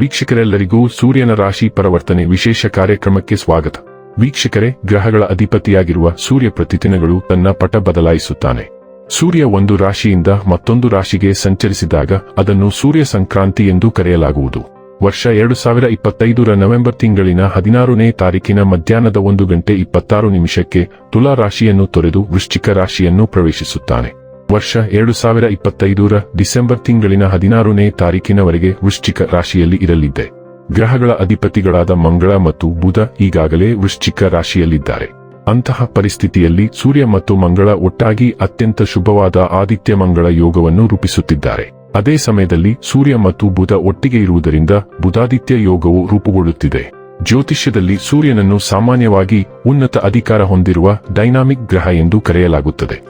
ವೀಕ್ಷಕರೆಲ್ಲರಿಗೂ ಸೂರ್ಯನ ರಾಶಿ ಪರಿವರ್ತನೆ ವಿಶೇಷ ಕಾರ್ಯಕ್ರಮಕ್ಕೆ ಸ್ವಾಗತ. ವೀಕ್ಷಕರೇ, ಗ್ರಹಗಳ ಅಧಿಪತಿಯಾಗಿರುವ ಸೂರ್ಯ ಪ್ರತಿದಿನಗಳು ತನ್ನ ಪಟ ಬದಲಾಯಿಸುತ್ತಾನೆ. ಸೂರ್ಯ ಒಂದು ರಾಶಿಯಿಂದ ಮತ್ತೊಂದು ರಾಶಿಗೆ ಸಂಚರಿಸಿದಾಗ ಅದನ್ನು ಸೂರ್ಯ ಸಂಕ್ರಾಂತಿ ಎಂದು ಕರೆಯಲಾಗುವುದು. ವರ್ಷ ಎರಡು ಸಾವಿರ ಇಪ್ಪತ್ತೈದರ ನವೆಂಬರ್ ತಿಂಗಳಿನ ಹದಿನಾರನೇ ತಾರೀಕಿನ ಮಧ್ಯಾಹ್ನದ ಒಂದು ಗಂಟೆ ಇಪ್ಪತ್ತಾರು ನಿಮಿಷಕ್ಕೆ ತುಲಾ ರಾಶಿಯನ್ನು ತೊರೆದು ವೃಶ್ಚಿಕ ರಾಶಿಯನ್ನು ಪ್ರವೇಶಿಸುತ್ತಾನೆ. ವರ್ಷ ಎರಡು ಸಾವಿರ ಇಪ್ಪತ್ತೈದರ ಡಿಸೆಂಬರ್ ತಿಂಗಳಿನ ಹದಿನಾರನೇ ತಾರೀಕಿನವರೆಗೆ ವೃಶ್ಚಿಕ ರಾಶಿಯಲ್ಲಿ ಇರಲಿದ್ದೆ. ಗ್ರಹಗಳ ಅಧಿಪತಿಗಳಾದ ಮಂಗಳ ಮತ್ತು ಬುಧ ಈಗಾಗಲೇ ವೃಶ್ಚಿಕ ರಾಶಿಯಲ್ಲಿದ್ದಾರೆ. ಅಂತಹ ಪರಿಸ್ಥಿತಿಯಲ್ಲಿ ಸೂರ್ಯ ಮತ್ತು ಮಂಗಳ ಒಟ್ಟಾಗಿ ಅತ್ಯಂತ ಶುಭವಾದ ಆದಿತ್ಯ ಮಂಗಳ ಯೋಗವನ್ನು ರೂಪಿಸುತ್ತಿದ್ದಾರೆ. ಅದೇ ಸಮಯದಲ್ಲಿ ಸೂರ್ಯ ಮತ್ತು ಬುಧ ಒಟ್ಟಿಗೆ ಇರುವುದರಿಂದ ಬುಧಾದಿತ್ಯ ಯೋಗವು ರೂಪುಗೊಳ್ಳುತ್ತಿದೆ. ಜ್ಯೋತಿಷ್ಯದಲ್ಲಿ ಸೂರ್ಯನನ್ನು ಸಾಮಾನ್ಯವಾಗಿ ಉನ್ನತ ಅಧಿಕಾರ ಹೊಂದಿರುವ ಡೈನಾಮಿಕ್ ಗ್ರಹ ಎಂದು ಕರೆಯಲಾಗುತ್ತದೆ.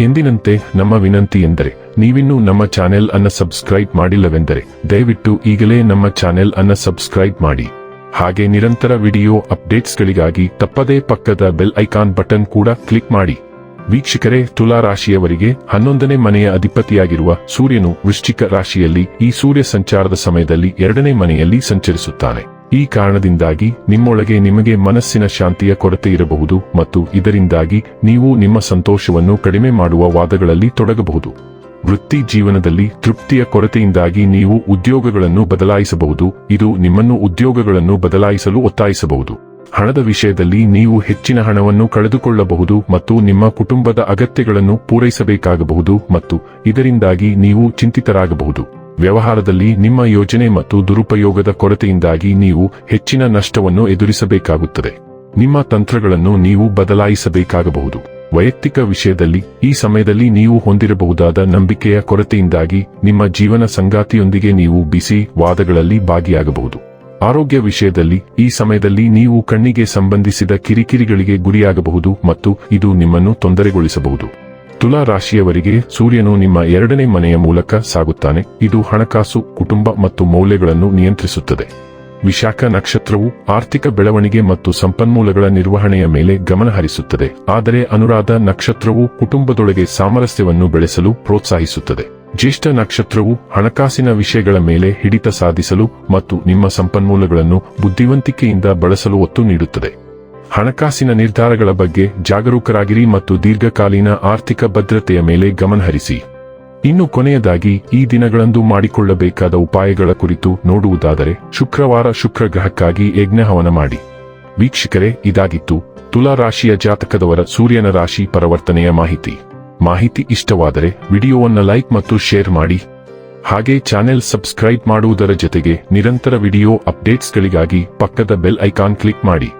ಎಂದಿನಂತೆ ನಮ್ಮ ವಿನಂತಿ ಎಂದರೆ, ನೀವಿನ್ನೂ ನಮ್ಮ ಚಾನೆಲ್ ಅನ್ನ ಸಬ್ಸ್ಕ್ರೈಬ್ ಮಾಡಿಲ್ಲವೆಂದರೆ, ದಯವಿಟ್ಟು ಈಗಲೇ ನಮ್ಮ ಚಾನೆಲ್ ಅನ್ನ ಸಬ್ಸ್ಕ್ರೈಬ್ ಮಾಡಿ. ಹಾಗೆ ನಿರಂತರ ವಿಡಿಯೋ ಅಪ್ಡೇಟ್ಸ್ಗಳಿಗಾಗಿ ತಪ್ಪದೇ ಪಕ್ಕದ ಬೆಲ್ ಐಕಾನ್ ಬಟನ್ ಕೂಡ ಕ್ಲಿಕ್ ಮಾಡಿ. ವೀಕ್ಷಕರೇ, ತುಲಾ ರಾಶಿಯವರಿಗೆ ಹನ್ನೊಂದನೇ ಮನೆಯ ಅಧಿಪತಿಯಾಗಿರುವ ಸೂರ್ಯನು ವೃಶ್ಚಿಕ ರಾಶಿಯಲ್ಲಿ ಈ ಸೂರ್ಯ ಸಂಚಾರದ ಸಮಯದಲ್ಲಿ ಎರಡನೇ ಮನೆಯಲ್ಲಿ ಸಂಚರಿಸುತ್ತಾನೆ. ಈ ಕಾರಣದಿಂದಾಗಿ ನಿಮ್ಮೊಳಗೆ ನಿಮಗೆ ಮನಸ್ಸಿನ ಶಾಂತಿಯ ಕೊರತೆ ಇರಬಹುದು ಮತ್ತು ಇದರಿಂದಾಗಿ ನೀವು ನಿಮ್ಮ ಸಂತೋಷವನ್ನು ಕಡಿಮೆ ಮಾಡುವ ವಾದಗಳಲ್ಲಿ ತೊಡಗಬಹುದು. ವೃತ್ತಿ ಜೀವನದಲ್ಲಿ ತೃಪ್ತಿಯ ಕೊರತೆಯಿಂದಾಗಿ ನೀವು ಉದ್ಯೋಗಗಳನ್ನು ಬದಲಾಯಿಸಬಹುದು, ಇದು ನಿಮ್ಮನ್ನು ಉದ್ಯೋಗಗಳನ್ನು ಬದಲಾಯಿಸಲು ಒತ್ತಾಯಿಸಬಹುದು. ಹಣದ ವಿಷಯದಲ್ಲಿ ನೀವು ಹೆಚ್ಚಿನ ಹಣವನ್ನು ಕಳೆದುಕೊಳ್ಳಬಹುದು ಮತ್ತು ನಿಮ್ಮ ಕುಟುಂಬದ ಅಗತ್ಯಗಳನ್ನು ಪೂರೈಸಬೇಕಾಗಬಹುದು ಮತ್ತು ಇದರಿಂದಾಗಿ ನೀವು ಚಿಂತಿತರಾಗಬಹುದು. ವ್ಯವಹಾರದಲ್ಲಿ ನಿಮ್ಮ ಯೋಜನೆ ಮತ್ತು ದುರುಪಯೋಗದ ಕೊರತೆಯಿಂದಾಗಿ ನೀವು ಹೆಚ್ಚಿನ ನಷ್ಟವನ್ನು ಎದುರಿಸಬೇಕಾಗುತ್ತದೆ. ನಿಮ್ಮ ತಂತ್ರಗಳನ್ನು ನೀವು ಬದಲಾಯಿಸಬೇಕಾಗಬಹುದು. ವೈಯಕ್ತಿಕ ವಿಷಯದಲ್ಲಿ ಈ ಸಮಯದಲ್ಲಿ ನೀವು ಹೊಂದಿರಬಹುದಾದ ನಂಬಿಕೆಯ ಕೊರತೆಯಿಂದಾಗಿ ನಿಮ್ಮ ಜೀವನ ಸಂಗಾತಿಯೊಂದಿಗೆ ನೀವು ಬಿಸಿ ವಾದಗಳಲ್ಲಿ ಭಾಗಿಯಾಗಬಹುದು. ಆರೋಗ್ಯ ವಿಷಯದಲ್ಲಿ ಈ ಸಮಯದಲ್ಲಿ ನೀವು ಕಣ್ಣಿಗೆ ಸಂಬಂಧಿಸಿದ ಕಿರಿಕಿರಿಗಳಿಗೆ ಗುರಿಯಾಗಬಹುದು ಮತ್ತು ಇದು ನಿಮ್ಮನ್ನು ತೊಂದರೆಗೊಳಿಸಬಹುದು. ತುಲಾ ರಾಶಿಯವರಿಗೆ ಸೂರ್ಯನು ನಿಮ್ಮ ಎರಡನೇ ಮನೆಯ ಮೂಲಕ ಸಾಗುತ್ತಾನೆ. ಇದು ಹಣಕಾಸು, ಕುಟುಂಬ ಮತ್ತು ಮೌಲ್ಯಗಳನ್ನು ನಿಯಂತ್ರಿಸುತ್ತದೆ. ವಿಶಾಖ ನಕ್ಷತ್ರವು ಆರ್ಥಿಕ ಬೆಳವಣಿಗೆ ಮತ್ತು ಸಂಪನ್ಮೂಲಗಳ ನಿರ್ವಹಣೆಯ ಮೇಲೆ ಗಮನ ಹರಿಸುತ್ತದೆ. ಆದರೆ ಅನುರಾಧ ನಕ್ಷತ್ರವು ಕುಟುಂಬದೊಳಗೆ ಸಾಮರಸ್ಯವನ್ನು ಬೆಳೆಸಲು ಪ್ರೋತ್ಸಾಹಿಸುತ್ತದೆ. ಜ್ಯೇಷ್ಠ ನಕ್ಷತ್ರವು ಹಣಕಾಸಿನ ವಿಷಯಗಳ ಮೇಲೆ ಹಿಡಿತ ಸಾಧಿಸಲು ಮತ್ತು ನಿಮ್ಮ ಸಂಪನ್ಮೂಲಗಳನ್ನು ಬುದ್ಧಿವಂತಿಕೆಯಿಂದ ಬಳಸಲು ಒತ್ತು ನೀಡುತ್ತದೆ. ಹಣಕಾಸಿನ ನಿರ್ಧಾರಗಳ ಬಗ್ಗೆ ಜಾಗರೂಕರಾಗಿರಿ ಮತ್ತು ದೀರ್ಘಕಾಲೀನ ಆರ್ಥಿಕ ಭದ್ರತೆಯ ಮೇಲೆ ಗಮನಹರಿಸಿ ಇನ್ನು ಕೊನೆಯದಾಗಿ, ಈ ದಿನಗಳಂದು ಮಾಡಿಕೊಳ್ಳಬೇಕಾದ ಉಪಾಯಗಳ ಕುರಿತು ನೋಡುವುದಾದರೆ, ಶುಕ್ರವಾರ ಶುಕ್ರ ಗ್ರಹಕ್ಕಾಗಿ ಯಜ್ಞಹವನ ಮಾಡಿ. ವೀಕ್ಷಕರೇ, ಇದಾಗಿತ್ತು ತುಲಾ ರಾಶಿಯ ಜಾತಕದವರ ಸೂರ್ಯನ ರಾಶಿ ಪರಿವರ್ತನೆಯ ಮಾಹಿತಿ. ಮಾಹಿತಿ ಇಷ್ಟವಾದರೆ, ವಿಡಿಯೋವನ್ನು ಲೈಕ್ ಮತ್ತು ಶೇರ್ ಮಾಡಿ. ಹಾಗೆ ಚಾನೆಲ್ ಸಬ್ಸ್ಕ್ರೈಬ್ ಮಾಡುವುದರ ಜೊತೆಗೆ ನಿರಂತರ ವಿಡಿಯೋ ಅಪ್ಡೇಟ್ಸ್ಗಳಿಗಾಗಿ ಪಕ್ಕದ ಬೆಲ್ ಐಕಾನ್ ಕ್ಲಿಕ್ ಮಾಡಿ.